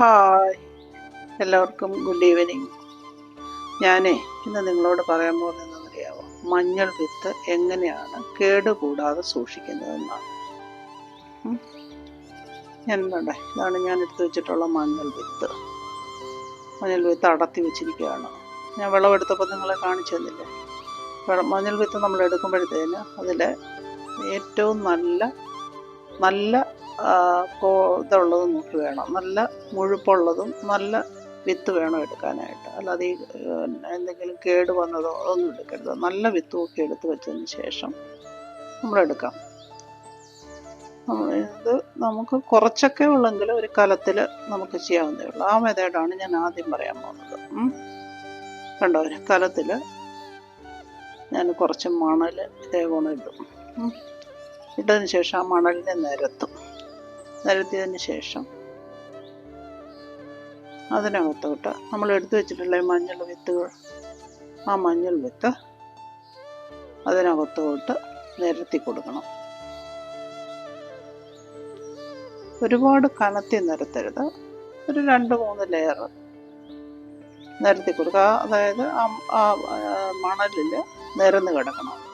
Hi. എല്ലാവർക്കും good evening. ഞാനേ ഇന്ന് നിങ്ങളോട് പറയാൻ പോകുന്നതെന്ന് അറിയാമോ മഞ്ഞൾ വിത്ത് എങ്ങനെയാണ് കേടുകൂടാതെ സൂക്ഷിക്കുന്നതെന്നാണ്. കണ്ടേ ഇതാണ് ഞാൻ എടുത്തു വെച്ചിട്ടുള്ള മഞ്ഞൾ വിത്ത്. മഞ്ഞൾ വിത്ത് അടത്തി വെച്ചിരിക്കുകയാണ്. ഞാൻ വിളവെടുത്തപ്പോൾ നിങ്ങളെ കാണിച്ചു തന്നില്ലേ? മഞ്ഞൾ വിത്ത് നമ്മൾ എടുക്കുമ്പോഴത്തേന് അതിൽ ഏറ്റവും നല്ല നല്ല ഇതുള്ളത് നോക്കി വേണം. നല്ല മുഴുപ്പുള്ളതും നല്ല വിത്ത് വേണം എടുക്കാനായിട്ട്. അല്ലാതെ ഈ എന്തെങ്കിലും കേട് വന്നതോ അതൊന്നും എടുക്കരുത്. നല്ല വിത്ത് നോക്കി എടുത്ത് വെച്ചതിന് ശേഷം നമ്മളെടുക്കാം നമ്മ- ഇത് നമുക്ക് കുറച്ചൊക്കെ ഉള്ളെങ്കിൽ ഒരു കലത്തിൽ നമുക്ക് ചെയ്യാവുന്നേ ഉള്ളൂ. ആ മെതേഡാണ് ഞാൻ ആദ്യം പറയാൻ പോകുന്നത്. കണ്ടോ ഒരു കലത്തിൽ ഞാൻ കുറച്ച് മണൽ ഇതേപോലെ ഇടും. ഇട്ടതിന് ശേഷം ആ മണലിനെ നിരത്തും. നിരത്തിയതിന് ശേഷം അതിനകത്തോട്ട് നമ്മൾ എടുത്തു വെച്ചിട്ടുള്ള മഞ്ഞൾ വിത്തുകൾ ആ മഞ്ഞൾ വിത്ത് അതിനകത്തോട്ട് നിരത്തി കൊടുക്കണം. ഒരുപാട് കനത്തി നിരത്തരുത്. ഒരു രണ്ട് മൂന്ന് ലെയർ നിരത്തി കൊടുക്കുക. അതായത് ആ മണലിൽ നിരന്ന് കിടക്കണം.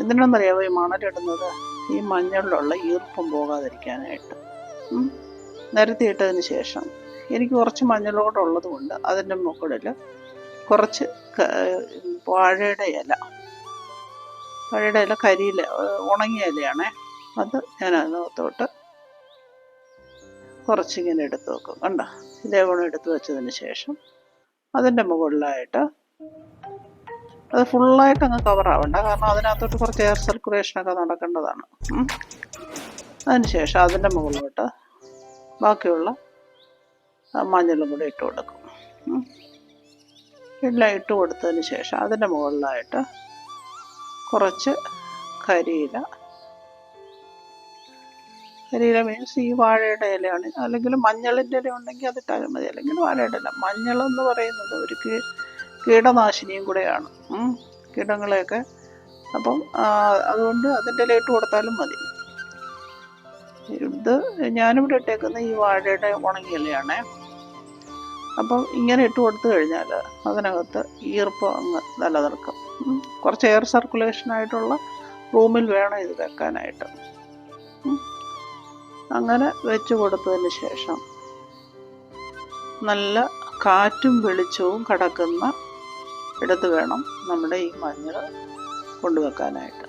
എന്തിനാണെന്നറിയാമോ ഈ മണലിടുന്നത്? ഈ മഞ്ഞളിലുള്ള ഈർപ്പം പോകാതിരിക്കാനായിട്ട്. നിരത്തി ഇട്ടതിന് ശേഷം എനിക്ക് കുറച്ച് മഞ്ഞളോട് ഉള്ളത് കൊണ്ട് അതിന്റെ മുകളിൽ കുറച്ച് വാഴയുടെ ഇല. വാഴയുടെ ഇല കരിയില ഉണങ്ങിയ ഇലയാണേ. അത് ഞാൻ അതിനകത്തോട്ട് കുറച്ചിങ്ങനെ എടുത്ത് വെക്കും. കണ്ടോ? ഇതേപോലെ എടുത്ത് വെച്ചതിന് ശേഷം അതിന്റെ മുകളിലായിട്ട് അത് ഫുള്ളായിട്ട് അങ്ങ് ആവണ്ട. കാരണം അതിനകത്തോട്ട് കുറച്ച് എയർ സർക്കുലേഷൻ സർക്കുലേഷനൊക്കെ നടക്കേണ്ടതാണ്. അതിനുശേഷം അതിന്റെ മുകളിലോട്ട് ബാക്കിയുള്ള മഞ്ഞളും കൂടി ഇട്ട് കൊടുക്കും. എല്ലാം ഇട്ട് കൊടുത്തതിന് ശേഷം അതിന്റെ മുകളിലായിട്ട് കുറച്ച് കരിയില. കരിയില മീൻസ് ഈ വാഴയുടെ ഇലയാണ്. അല്ലെങ്കിൽ മഞ്ഞളിന്റെ ഇല ഉണ്ടെങ്കിൽ അത് ഇട്ടാലും മതി. അല്ലെങ്കിൽ വാഴയുടെ ഇല. മഞ്ഞളെന്ന് പറയുന്നത് ഒരു കീടനാശിനിയും കൂടെയാണ്. കീടങ്ങളെയൊക്കെ അപ്പം അതുകൊണ്ട് അതിന്റെ ലൈറ്റ് കൊടുത്താലും മതി. ഇത് ഞാനിവിടെ ഇട്ടേക്കുന്ന ഈ വാഴയുടെ ഉണങ്ങിയിലയാണേ. അപ്പം ഇങ്ങനെ ഇട്ട് കൊടുത്തു കഴിഞ്ഞാൽ അതിനകത്ത് ഈർപ്പം അങ്ങ് നിലനിൽക്കും. ഉം. കുറച്ച് എയർ സർക്കുലേഷൻ ആയിട്ടുള്ള റൂമിൽ വേണം ഇത് വെക്കാനായിട്ട്. അങ്ങനെ വെച്ച് കൊടുത്തതിന് ശേഷം നല്ല കാറ്റും വെളിച്ചവും കടക്കുന്ന ഇടത്ത് വേണം നമ്മുടെ ഈ മഞ്ഞൾ കൊണ്ടുവെക്കാനായിട്ട്.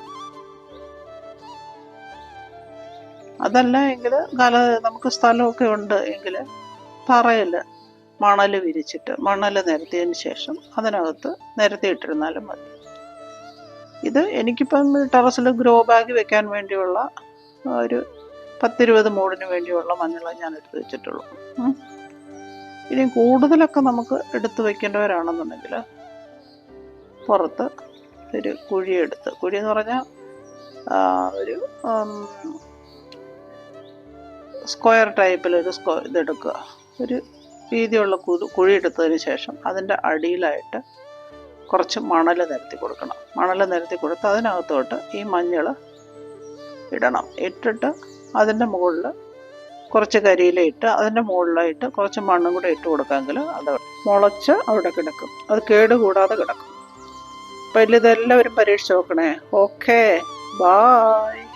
അതല്ല എങ്കിൽ കല നമുക്ക് സ്ഥലമൊക്കെ ഉണ്ട് എങ്കിൽ തറയിൽ മണൽ വിരിച്ചിട്ട് മണൽ നിരത്തിയതിന് ശേഷം അതിനകത്ത് നിരത്തിയിട്ടിരുന്നാലും മതി. ഇത് എനിക്കിപ്പം ടെറസിൽ ഗ്രോ ബാഗ് വെക്കാൻ വേണ്ടിയുള്ള ഒരു പത്തിരുപത് മൂടിന് വേണ്ടിയുള്ള മഞ്ഞൾ ഞാൻ എടുത്ത് വെച്ചിട്ടുള്ളൂ. ഇനി കൂടുതലൊക്കെ നമുക്ക് എടുത്തു വയ്ക്കേണ്ടവരാണെന്നുണ്ടെങ്കിൽ പുറത്ത് ഒരു കുഴിയെടുത്ത് കുഴി എന്ന് പറഞ്ഞാൽ ഒരു സ്ക്വയർ ടൈപ്പിൽ ഒരു സ്ക്വ ഇതെടുക്കുക. ഒരു വീതിയുള്ള കുഴി എടുത്തതിന് ശേഷം അതിന്റെ അടിയിലായിട്ട് കുറച്ച് മണൽ നിരത്തി കൊടുക്കണം. മണൽ നിരത്തി കൊടുത്ത് അതിനകത്തോട്ട് ഈ മഞ്ഞൾ ഇടണം. ഇട്ടിട്ട് അതിന്റെ മുകളിൽ കുറച്ച് കരിയില ഇട്ട് അതിന്റെ മുകളിലായിട്ട് കുറച്ച് മണ്ണും കൂടെ ഇട്ട് കൊടുക്കാമെങ്കിൽ അത് മുളച്ച് അവിടെ കിടക്കും. അത് കേട് കൂടാതെ കിടക്കും. അപ്പം ഇതെല്ലാവരും പരീക്ഷിച്ച് നോക്കണേ. Okay bye